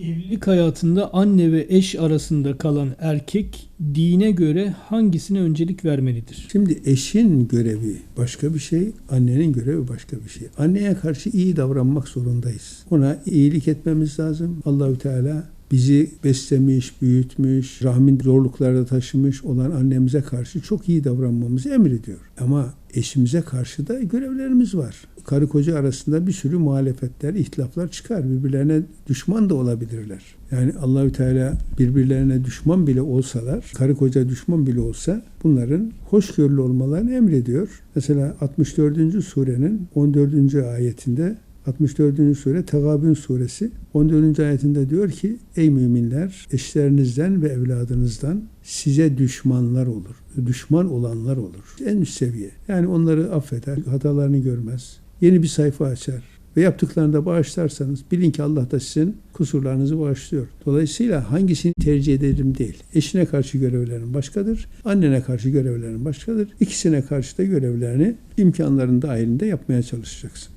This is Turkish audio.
Evlilik hayatında anne ve eş arasında kalan erkek dine göre hangisine öncelik vermelidir? Şimdi eşin görevi başka bir şey, annenin görevi başka bir şey. Anneye karşı iyi davranmak zorundayız. Ona iyilik etmemiz lazım. Allahü Teala bizi beslemiş, büyütmüş, rahmin zorluklarda taşımış olan annemize karşı çok iyi davranmamızı emrediyor. Ama eşimize karşı da görevlerimiz var. Karı koca arasında bir sürü muhalefetler, ihtilaflar çıkar. Birbirlerine düşman da olabilirler. Yani Allahü Teala birbirlerine düşman bile olsalar, karı koca düşman bile olsa bunların hoşgörülü olmalarını emrediyor. Mesela 64. surenin 14. ayetinde 64. sure Tegabün suresi 14. ayetinde diyor ki ey müminler eşlerinizden ve evladınızdan size düşmanlar olur. Düşman olanlar olur. En üst seviye. Yani onları affeder, hatalarını görmez. Yeni bir sayfa açar ve yaptıklarını da bağışlarsanız bilin ki Allah da sizin kusurlarınızı bağışlıyor. Dolayısıyla hangisini tercih ederim değil. Eşine karşı görevlerin başkadır, annene karşı görevlerin başkadır. İkisine karşı da görevlerini imkanların dahilinde yapmaya çalışacaksın.